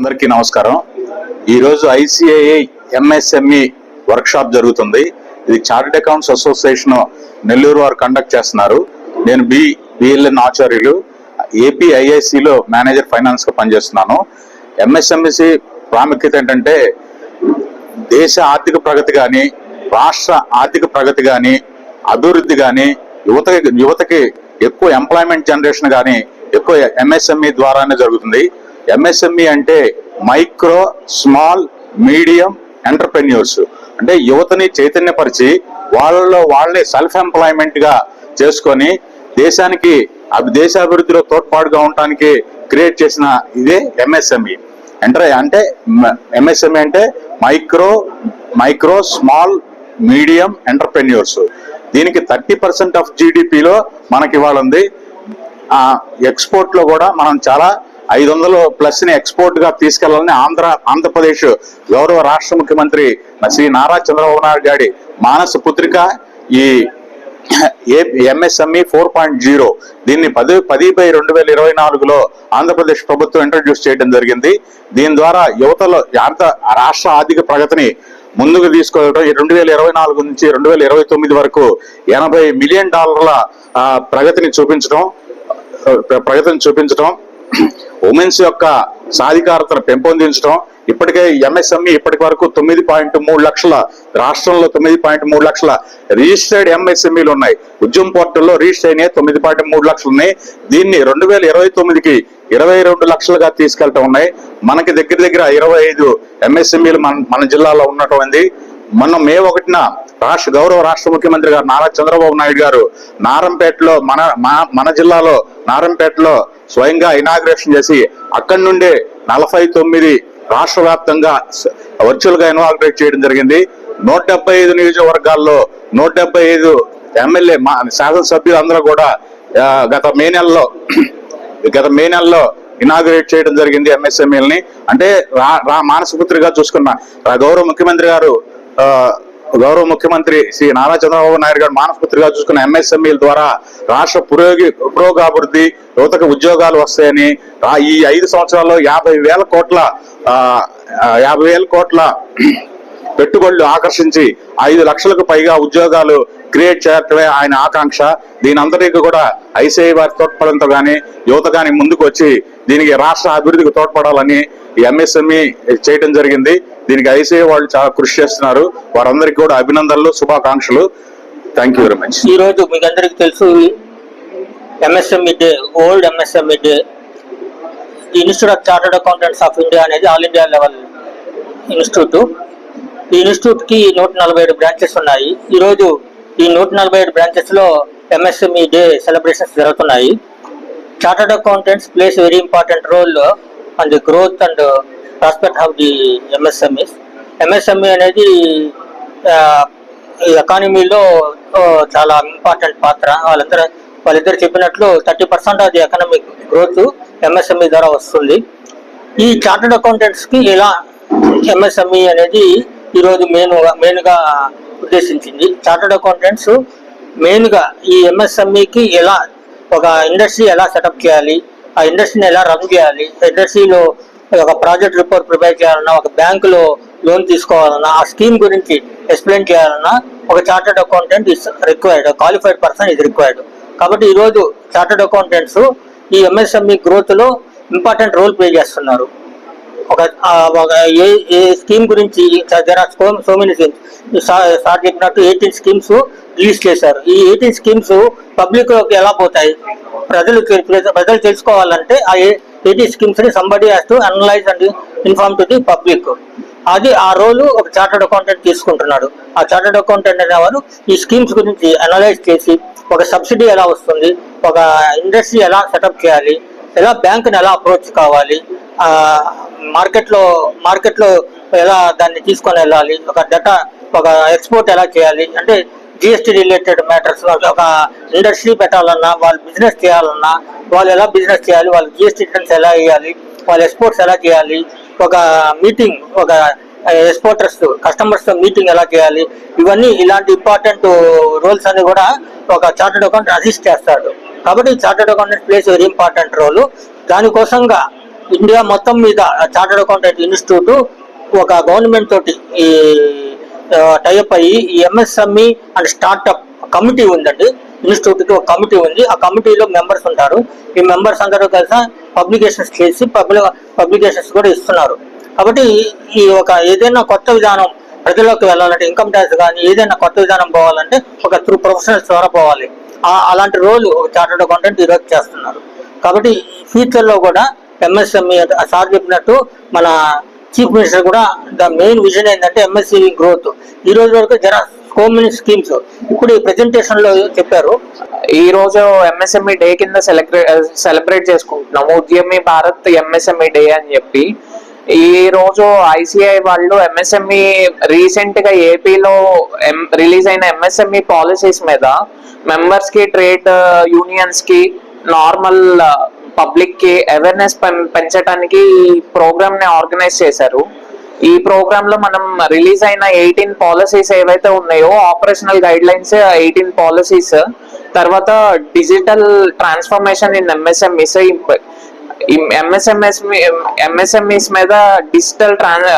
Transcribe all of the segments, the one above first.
అందరికీ నమస్కారం. ఈరోజు ఐసిఐఐ ఎంఎస్ఎంఈ వర్క్షాప్ జరుగుతుంది. ఇది చార్టెడ్ అకౌంట్స్ అసోసియేషన్ నెల్లూరు వారు కండక్ట్ చేస్తున్నారు. నేను బి బిఎల్ఎన్ ఆచార్యులు ఏపీ ఐఐసిలో మేనేజర్ ఫైనాన్స్గా పనిచేస్తున్నాను. ఎంఎస్ఎంఈసి ప్రాముఖ్యత ఏంటంటే దేశ ఆర్థిక ప్రగతి కానీ రాష్ట్ర ఆర్థిక ప్రగతి కానీ అభివృద్ధి కానీ యువతకి యువతకి ఎక్కువ ఎంప్లాయ్మెంట్ జనరేషన్ కానీ ఎక్కువ ఎంఎస్ఎంఈ ద్వారానే జరుగుతుంది. ఎంఎస్ఎంఈ అంటే మైక్రో స్మాల్ మీడియం ఎంటర్ప్రెన్యూర్స్ అంటే యువతని చైతన్యపరిచి వాళ్ళలో వాళ్ళే సెల్ఫ్ ఎంప్లాయ్మెంట్గా చేసుకొని దేశానికి దేశాభివృద్ధిలో తోడ్పాటుగా ఉండటానికి క్రియేట్ చేసిన ఇదే ఎంఎస్ఎంఈ ఎంటర్ అంటే ఎంఎస్ఎంఈ అంటే micro micro small medium entrepreneurs దీనికి థర్టీ పర్సెంట్ ఆఫ్ జీడిపిలో మనకి ఇవాళ ఉంది. ఆ ఎక్స్పోర్ట్లో కూడా మనం చాలా ఐదు వందలు ప్లస్ని ఎక్స్పోర్ట్గా తీసుకెళ్ళాలని ఆంధ్ర ఆంధ్రప్రదేశ్ గౌరవ రాష్ట్ర ముఖ్యమంత్రి శ్రీ నారా చంద్రబాబు నాయుడు గారి మానస పుత్రిక ఈ ఎంఎస్ఎంఈ ఫోర్ పాయింట్ జీరో దీన్ని పది పది బై రెండు వేల ఇరవై నాలుగులో ఆంధ్రప్రదేశ్ ప్రభుత్వం ఇంట్రడ్యూస్ చేయడం జరిగింది. దీని ద్వారా యువతలో ఆంధ్ర రాష్ట్ర ఆర్థిక ప్రగతిని ముందుకు తీసుకెళ్ళడం రెండు వేల ఇరవై నాలుగు నుంచి రెండు వేల ఇరవై తొమ్మిది వరకు ఎనభై మిలియన్ డాలర్ల ప్రగతిని చూపించడం ప్రగతిని చూపించడం ఉమెన్స్ యొక్క సాధికారతను పెంపొందించడం ఇప్పటికే ఎంఎస్ఎంఈ ఇప్పటి వరకు తొమ్మిది పాయింట్ మూడు లక్షల రాష్ట్రంలో తొమ్మిది పాయింట్ మూడు లక్షల రిజిస్టర్డ్ ఎంఎస్ఎంఈలు ఉన్నాయి. ఉద్యమ పోర్టల్లో రిజిస్టర్ అయినాయి తొమ్మిది పాయింట్ మూడు లక్షలు ఉన్నాయి. దీన్ని రెండు వేల ఇరవై తొమ్మిదికి ఇరవై రెండు లక్షలుగా తీసుకెళ్తా ఉన్నాయి. మనకి దగ్గర దగ్గర ఇరవై ఐదు ఎంఎస్ఎంఈలు మన మన జిల్లాలో ఉన్నటువంటి మొన్న మే ఒకటిన రాష్ట్ర గౌరవ రాష్ట్ర ముఖ్యమంత్రి గారు నారా చంద్రబాబు నాయుడు గారు నారంపేటలో మన మన- మన జిల్లాలో నారంపేటలో స్వయంగా ఇనాగ్రేషన్ చేసి అక్కడి నుండి నలభై తొమ్మిది రాష్ట్ర వ్యాప్తంగా వర్చువల్గా ఇనాగ్రేట్ చేయడం జరిగింది. నూట డెబ్బై ఐదు నియోజకవర్గాల్లో నూట డెబ్బై ఐదు ఎమ్మెల్యే మా శాసనసభ్యులు అందరూ కూడా గత మే నెలలో గత మే నెలలో ఇనాగ్రేట్ చేయడం జరిగింది ఎంఎస్ఎంఈలని. అంటే రా రా మానసపుత్రిగా చూసుకున్న గౌరవ ముఖ్యమంత్రి గారు గౌరవ ముఖ్యమంత్రి శ్రీ నారా చంద్రబాబు నాయుడు గారు మానసపుత్రిగా చూసుకున్న ఎంఎస్ఎంఈల ద్వారా రాష్ట్ర పురోగి పురోగాభివృద్ధి యువతకు ఉద్యోగాలు వస్తాయని ఈ ఐదు సంవత్సరాల్లో యాభై వేల కోట్ల యాభై వేల కోట్ల పెట్టుబడులు ఆకర్షించి ఐదు లక్షలకు పైగా ఉద్యోగాలు క్రియేట్ చేయటమే ఆయన ఆకాంక్ష. దీని అందరికీ కూడా ఐసీఐ వారి తోడ్పడంతో కానీ యువత కానీ ముందుకు వచ్చి దీనికి రాష్ట్ర అభివృద్ధికి తోడ్పడాలని ఎంఎస్ఎంఈ చేయడం జరిగింది. దీనికి ఐసీఐ వాళ్ళు చాలా కృషి చేస్తున్నారు. వారందరికీ కూడా అభినందనలు శుభాకాంక్షలు. థ్యాంక్ యూ వెరీ మచ్ ఈ రోజు మీకు అందరికీ తెలుసు MSME day world MSME day. Institute of chartered accountants of India అనేది ఆల్ ఇండియా లెవెల్ ఇన్స్టిట్యూట్ ఈ ఇన్స్టిట్యూట్కి నూట నలభై ఏడు బ్రాంచెస్ ఉన్నాయి. ఈ రోజు ఈ నూట నలభై ఏడు బ్రాంచెస్లో ఎంఎస్ఎంఈ డే సెలబ్రేషన్స్ జరుగుతున్నాయి. Chartered accountants plays very important role and the growth and prospect of the MSMEs MSME అనేది uh, ఎకానమీలో uh, చాలా ఇంపార్టెంట్ పాత్ర. వాళ్ళందరూ వాళ్ళిద్దరు చెప్పినట్లు thirty percent of the economic growth MSME ద్వారా వస్తుంది. ఈ చార్టర్డ్ అకౌంటెంట్స్కి ఇలా ఎంఎస్ఎంఈ అనేది ఈరోజు మెయిన్ మెయిన్గా ఉద్దేశించింది. చార్టర్డ్ అకౌంటెంట్స్ మెయిన్గా ఈ ఎంఎస్ఎంఈకి ఎలా ఒక ఇండస్ట్రీ ఎలా సెటప్ చేయాలి ఆ ఇండస్ట్రీని ఎలా రన్ చేయాలి ఇండస్ట్రీలో ఒక ప్రాజెక్ట్ రిపోర్ట్ ప్రిపేర్ చేయాలన్నా ఒక బ్యాంకులో లోన్ తీసుకోవాలన్నా ఆ స్కీమ్ గురించి ఎక్స్ప్లెయిన్ చేయాలన్నా ఒక chartered accountant is required qualified person is required కాబట్టి ఈరోజు చార్టర్డ్ అకౌంటెంట్స్ ఈ ఎంఎస్ఎంఈ గ్రోత్లో ఇంపార్టెంట్ రోల్ ప్లే చేస్తున్నారు. ఒక ఒక ఏ ఏ స్కీమ్ గురించి there are so many schemes sir చెప్పినట్టు ఎయిటీన్ స్కీమ్స్ రిలీజ్ చేశారు. ఈ ఎయిటీన్ స్కీమ్స్ పబ్లిక్లోకి ఎలా పోతాయి? ప్రజలు తెలు- ప్రజలు తెలుసుకోవాలంటే ఆ eighty స్కీమ్స్ని somebody has to analyse and inform to the public అది ఆ రోజు ఒక చార్టర్డ్ అకౌంటెంట్ తీసుకుంటున్నాడు. ఆ చార్టర్డ్ అకౌంటెంట్ అనేవారు ఈ స్కీమ్స్ గురించి అనలైజ్ చేసి ఒక సబ్సిడీ ఎలా వస్తుంది ఒక ఇండస్ట్రీ ఎలా సెటప్ చేయాలి ఎలా బ్యాంకుని ఎలా అప్రోచ్ కావాలి ఆ మార్కెట్లో మార్కెట్లో ఎలా దాన్ని తీసుకొని వెళ్ళాలి ఒక డేటా ఒక ఎక్స్పోర్ట్ ఎలా చేయాలి అంటే జిఎస్టీ రిలేటెడ్ మ్యాటర్స్ ఒక ఇండస్ట్రీ పెట్టాలన్నా వాళ్ళు బిజినెస్ చేయాలన్నా వాళ్ళు ఎలా బిజినెస్ చేయాలి వాళ్ళు జిఎస్టీ రిటర్న్స్ ఎలా వేయాలి వాళ్ళు ఎక్స్పోర్ట్స్ ఎలా చేయాలి ఒక మీటింగ్ ఒక ఎక్స్పోర్టర్స్ కస్టమర్స్తో మీటింగ్ ఎలా చేయాలి ఇవన్నీ ఇలాంటి ఇంపార్టెంట్ రోల్స్ అన్ని కూడా ఒక చార్టెడ్ అకౌంట్ అసిస్ట్ చేస్తాడు. కాబట్టి chartered accountant plays very important role దానికోసంగా India మొత్తం మీద చార్టర్డ్ అకౌంటెంట్ ఇన్స్టిట్యూట్ ఒక గవర్నమెంట్ తోటి ఈ టైప్ అయ్యి ఈ ఎంఎస్ఎంఈ అండ్ స్టార్ట్అప్ కమిటీ ఉందండి. ఇన్స్టిట్యూట్కి ఒక కమిటీ ఉంది. ఆ కమిటీలో మెంబర్స్ ఉంటారు. ఈ మెంబర్స్ అందరూ కలిసి పబ్లికేషన్స్ చేసి పబ్లిక్ పబ్లికేషన్స్ కూడా ఇస్తున్నారు. కాబట్టి ఈ ఒక ఏదైనా కొత్త విధానం ప్రజల్లోకి వెళ్ళాలంటే ఇన్కమ్ ట్యాక్స్ కానీ ఏదైనా కొత్త విధానం పోవాలంటే ఒక త్రూ ప్రొఫెషనల్స్ ద్వారా పోవాలి. అలాంటి రోల్ ఒక చార్టర్డ్ అకౌంటెంట్ ఈరోజు చేస్తున్నారు. కాబట్టి ఫ్యూచర్లో కూడా ఎంఎస్ఎంఈ సార్ చెప్పినట్టు మన చీఫ్ మినిస్టర్ కూడా ద మెయిన్ విజన్ ఏంటంటే ఎంఎస్ఈ గ్రోత్ ఈ రోజు వరకు జర సో మెనీ స్కీమ్స్. ఇప్పుడు ఈ ప్రెజెంటేషన్లో చెప్పారు. ఈ రోజు ఎంఎస్ఎంఈ డే కింద సెలబ్రేట్ సెలబ్రేట్ చేసుకుంటున్నాము. ఉద్యమి భారత్ ఎంఎస్ఎంఈ డే అని చెప్పి. ఈ రోజు ఐసిఐ వాళ్ళు ఎంఎస్ఎంఈ రీసెంట్గా ఏపీలో రిలీజ్ అయిన ఎంఎస్ఎంఈ పాలసీస్ మీద మెంబర్స్కి ట్రేడ్ యూనియన్స్కి నార్మల్ పబ్లిక్కి అవేర్నెస్ పెంచడానికి ఈ ప్రోగ్రామ్ని ఆర్గనైజ్ చేశారు. ఈ ప్రోగ్రామ్లో మనం రిలీజ్ అయిన ఎయిటీన్ పాలసీస్ ఏవైతే ఉన్నాయో operational guidelines eighteen policies తర్వాత digital transformation in MSMEs MSMS MSMEs మీద డిజిటల్ ట్రాన్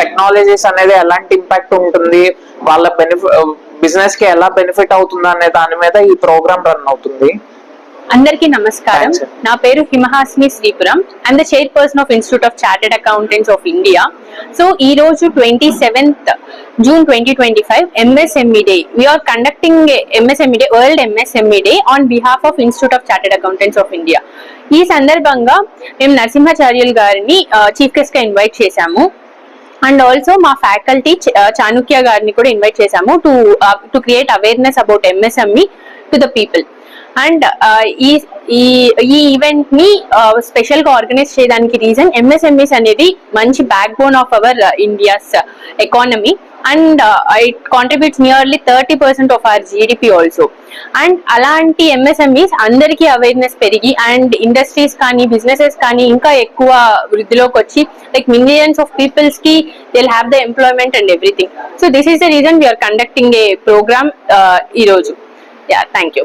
టెక్నాలజీస్ అనేది ఎలాంటి ఇంపాక్ట్ ఉంటుంది? వాళ్ళ బెనిఫిట్ బిజినెస్కి ఎలా బెనిఫిట్ అవుతుంది అనే దాని మీద ఈ ప్రోగ్రామ్ రన్ అవుతుంది. అందరికీ నమస్కారం. నా పేరు Himahasmi Sripuram. And the chairperson of Institute of Chartered Accountants of India so ఈ రోజు twenty seventh June twenty twenty five MSME day we're conducting MSME day world MSME day on behalf of Institute of Chartered Accountants of India ఈ సందర్భంగా మేము నరసింహాచార్యులు గారిని chief గెస్ట్గా invite చేశాము. And also మా faculty Chanukya గారిని కూడా ఇన్వైట్ చేశాము to to create awareness about MSME to the people and ఈ ఈ ఈ ఈవెంట్ని స్పెషల్గా ఆర్గనైజ్ చేయడానికి రీజన్ ఎంఎస్ఎంఈస్ అనేది మంచి backbone of our India's economy and it contributes nearly thirty percent of our GDP also and అలాంటి ఎంఎస్ఎంఈస్ అందరికీ అవేర్నెస్ పెరిగి అండ్ ఇండస్ట్రీస్ కానీ బిజినెసెస్ కానీ ఇంకా ఎక్కువ వృద్ధిలోకి వచ్చి like millions of పీపుల్స్కి they'll have the employment and everything so this is the reason we're conducting a program ఈ రోజు. Yeah thank you